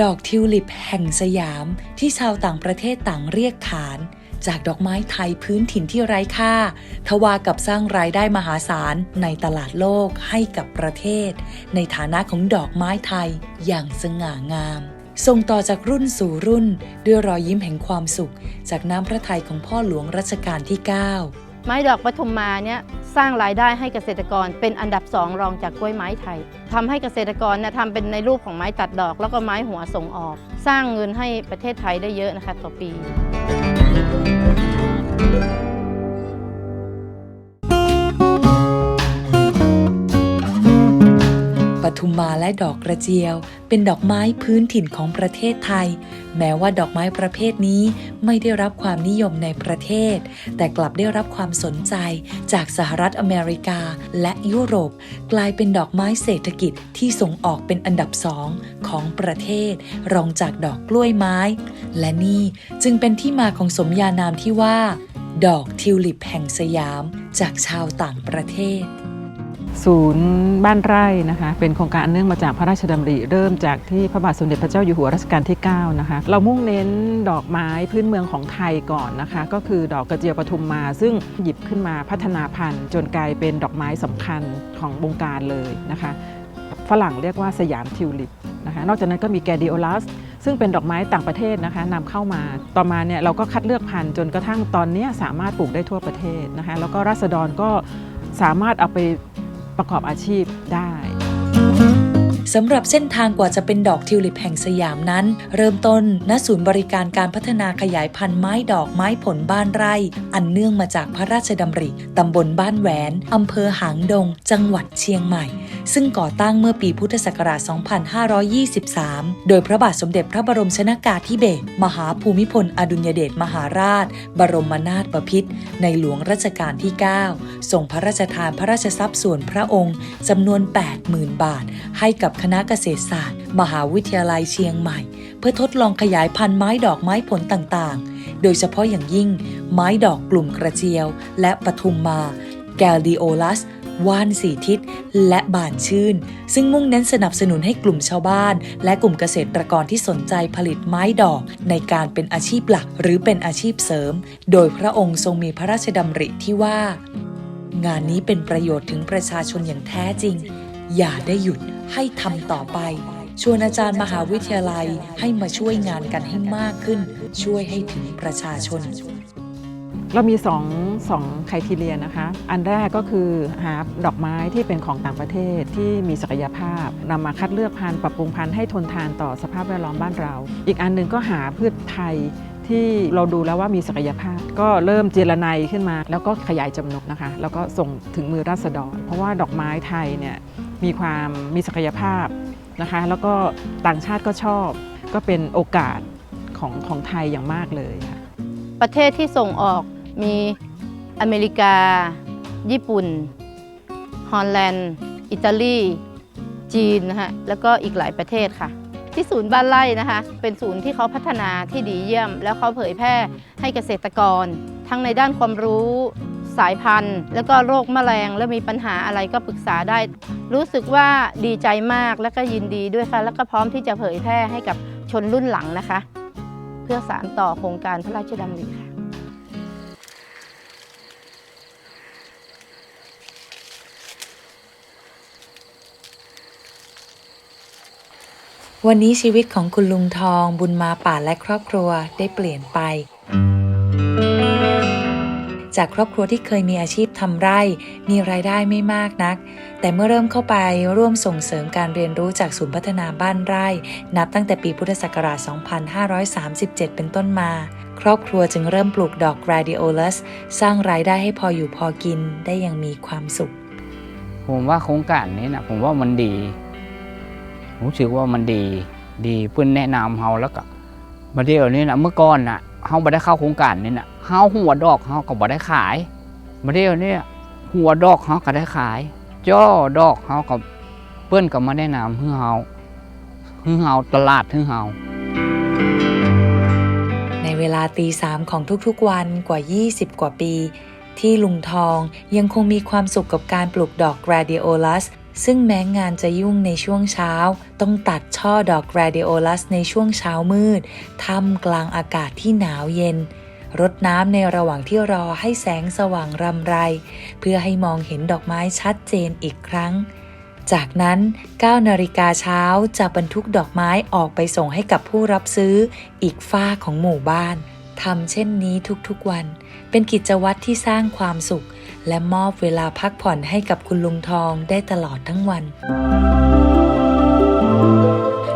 ดอกทิวลิปแห่งสยามที่ชาวต่างประเทศต่างเรียกขาน จากดอกไม้ไทยพื้นถิ่นที่ไร้ค่า ทว่ากับสร้างรายได้มหาศาลในตลาดโลกให้กับประเทศ ในฐานะของดอกไม้ไทยอย่างสง่างามส่งต่อจากรุ่นสู่รุ่น ด้วยรอยยิ้มแห่งความสุข จากน้ำพระทัยของพ่อหลวงรัชกาลที่ 9 ไม้ดอกปทุมมาเนี่ยสร้างรายได้ให้เกษตรกรเป็นอันดับสองรองจากกล้วยไม้ไทยทำให้เกษตรกรเนี่ยทำเป็นในรูปของไม้ตัดดอก แล้วก็ไม้หัวส่งออก สร้างเงินให้ประเทศไทยได้เยอะนะคะต่อปี ทุมมาและดอกกระเจียว เป็นดอกไม้พื้นถิ่นของประเทศไทย แม้ว่าดอกไม้ประเภทนี้ไม่ได้รับความนิยมในประเทศ แต่กลับได้รับความสนใจจากสหรัฐอเมริกาและยุโรป กลายเป็นดอกไม้เศรษฐกิจที่ส่งออกเป็นอันดับสองของประเทศ รองจากดอกกล้วยไม้ และนี่จึงเป็นที่มาของสมญานามที่ว่า ดอกทิวลิปแห่งสยาม จากชาวต่างประเทศ ศูนย์บ้านไร่นะคะเป็นโครงการอันเนื่องมาจากพระราชดำริ เริ่มจากที่พระบาทสมเด็จพระเจ้าอยู่หัวรัชกาลที่ 9 นะคะ เรามุ่งเน้นดอกไม้พื้นเมืองของไทยก่อนนะคะ ก็คือดอกกระเจียวปทุมมา ซึ่งหยิบขึ้นมาพัฒนาพันธุ์ จนกลายเป็นดอกไม้สำคัญของวงการเลยนะคะฝรั่งเรียกว่าสยามทิวลิปนะคะนอกจากนั้นก็มีแกดิโอลัสซึ่งเป็นดอกไม้ต่างประเทศนะคะนำเข้ามา ต่อมาเนี่ยเราก็คัดเลือกพันธุ์จนกระทั่งตอนนี้สามารถปลูกได้ทั่วประเทศนะคะแล้วก็ราษฎรก็สามารถเอาไป ประกอบอาชีพได้ สำหรับเส้นทางกว่าจะเป็นดอกทิวลิปแห่งสยามนั้น เริ่มต้นณศูนย์บริการการพัฒนาขยายพันธุ์ไม้ดอกไม้ผลบ้านไร่ อันเนื่องมาจากพระราชดำริตำบลบ้านแหวนอำเภอหางดง จังหวัดเชียงใหม่ ซึ่งก่อตั้งเมื่อปีพุทธศักราช 2523 โดยพระบาทสมเด็จพระบรมชนากาธิเบศรมหาภูมิพลอดุลยเดชมหาราช บรมนาถบพิตรในหลวงรัชกาลที่ 9 ส่งพระราชทานพระราชทรัพย์ส่วนพระองค์จำนวน 80,000 บาท ให้กับคณะเกษตรศาสตร์ มหาวิทยาลัยเชียงใหม่ เพื่อทดลองขยายพันธุ์ไม้ดอกไม้ผลต่างๆ โดยเฉพาะอย่างยิ่ง ไม้ดอกกลุ่มกระเจียว และปทุมมา แกลดิโอลัสว่านสีทิศ และบานชื่น ซึ่งมุ่งเน้นสนับสนุนให้กลุ่มชาวบ้าน และกลุ่มเกษตรกรที่สนใจผลิตไม้ดอก ในการเป็นอาชีพหลักหรือเป็นอาชีพเสริม โดยพระองค์ทรงมีพระราชดำริที่ว่า งานนี้เป็นประโยชน์ถึงประชาชนอย่างแท้จริง อย่าได้หยุดให้ทำต่อไปชวนอาจารย์มหาวิทยาลัยให้มาช่วยงานกันให้มากขึ้น ช่วยให้ถึงประชาชน เรามี2องสองไครทีเรียนะคะ อันแรกก็คือหาดอกไม้ที่เป็นของต่างประเทศที่มีศักยภาพนำมาคัดเลือกพันธุ์ปรับปรุงพันธุ์ให้ทนทานต่อสภาพแวดล้อมบ้านเรา อีกอันหนึ่งก็หาพืชไทยที่เราดูแล้วว่ามีศักยภาพ ก็เริ่มเจรไนขึ้นมา แล้วก็ขยายจำนวนนะคะ แล้วก็ส่งถึงมือราษฎร เพราะว่าดอกไม้ไทยเนี่ย มีความมีศักยภาพนะคะแล้วก็ต่างชาติก็ชอบ ก็เป็นโอกาสของของไทยอย่างมากเลยค่ะประเทศที่ส่งออกมีอเมริกา ญี่ปุ่น ฮอลแลนด์ อิตาลี จีนนะคะแล้วก็อีกหลายประเทศค่ะที่ศูนย์บ้านไร่นะคะ เป็นศูนย์ที่เขาพัฒนาที่ดีเยี่ยม แล้วเขาเผยแพร่ให้เกษตรกร ทั้งในด้านความรู้ สายพันธุ์ แล้วก็โรคแมลง แล้วมีปัญหาอะไรก็ปรึกษาได้ รู้สึกว่าดีใจมากแล้วก็ยินดีด้วยค่ะ แล้วก็พร้อมที่จะเผยแพร่ให้กับชนรุ่นหลังนะคะ เพื่อสานต่อโครงการพระราชดำริค่ะวันนี้ชีวิตของคุณลุงทองบุญมาป่าและครอบครัวได้เปลี่ยนไป จากครอบครัวที่เคยมีอาชีพทำไร่ มีรายได้ไม่มากนัก แต่เมื่อเริ่มเข้าไปร่วมส่งเสริมการเรียนรู้จากศูนย์พัฒนาบ้านไร่ นับตั้งแต่ปีพุทธศักราช 2537 เป็นต้นมา ครอบครัวจึงเริ่มปลูกดอก Gladiolas สร้างรายได้ให้พออยู่พอกินได้อย่างมีความสุข ผมว่าโครงการนี้นะผมว่ามันดีผมรู้สึกว่ามันดี ดีเพื่อนแนะนำเฮาแล้วก็มาเดียวนี้นะเมื่อก่อนน่ะ เฮาบ่ได้เข้าโครงการนี้น่ะเฮาหัวดอกเฮาก็บ่ได้ขายมาเดียวนี้หัวดอกเฮาก็ได้ขาย จ้อดอกเฮาก็เพื่อนก็มาแนะนำให้เฮาให้เฮาตลาดให้เฮาในเวลาตีสามของทุกๆวันกว่า 20 กว่าปี ที่ลุงทองยังคงมีความสุขกับการปลูกดอก Gladiolas ซึ่งแม้งานจะยุ่งในช่วงเช้า ต้องตัดช่อดอก Gladiolas ในช่วงเช้ามืดท่ามกลางอากาศที่หนาวเย็นรดน้ำในระหว่างที่รอให้แสงสว่างรำไร เพื่อให้มองเห็นดอกไม้ชัดเจนอีกครั้ง จากนั้น9นาฬิกาเช้าจะบรรทุกดอกไม้ออกไปส่งให้กับผู้รับซื้ออีกฝ้าของหมู่บ้านทำเช่นนี้ทุกๆวัน เป็นกิจวัตรที่สร้างความสุข และมอบเวลาพักผ่อนให้กับคุณลุงทองได้ตลอดทั้งวัน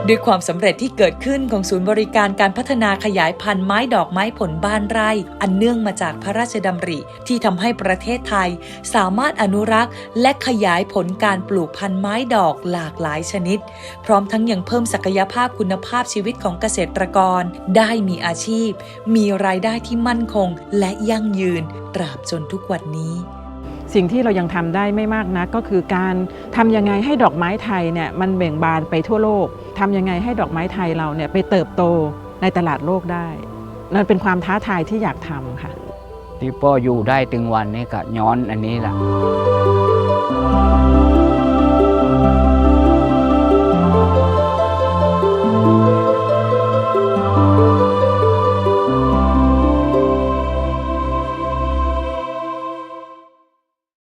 ด้วยความสำเร็จที่เกิดขึ้นของศูนย์บริการการพัฒนาขยายพันธุ์ไม้ดอกไม้ผลบ้านไร่ อันเนื่องมาจากพระราชดำริ ที่ทำให้ประเทศไทย สามารถอนุรักษ์และขยายผลการปลูกพันธุ์ไม้ดอกหลากหลายชนิด พร้อมทั้งยังเพิ่มศักยภาพคุณภาพชีวิตของเกษตรกร ได้มีอาชีพ มีรายได้ที่มั่นคงและยั่งยืนตราบจนทุกวันนี้ สิ่งที่เรายังทำได้ไม่มากนักก็คือการทำยังไงให้ดอกไม้ไทยเนี่ยมันเบ่งบานไปทั่วโลกทำยังไงให้ดอกไม้ไทยเราเนี่ยไปเติบโตในตลาดโลกได้ นั่นเป็นความท้าทายที่อยากทำค่ะ ที่พ่ออยู่ได้ถึงวันนี้ก็ย้อนอันนี้แหละ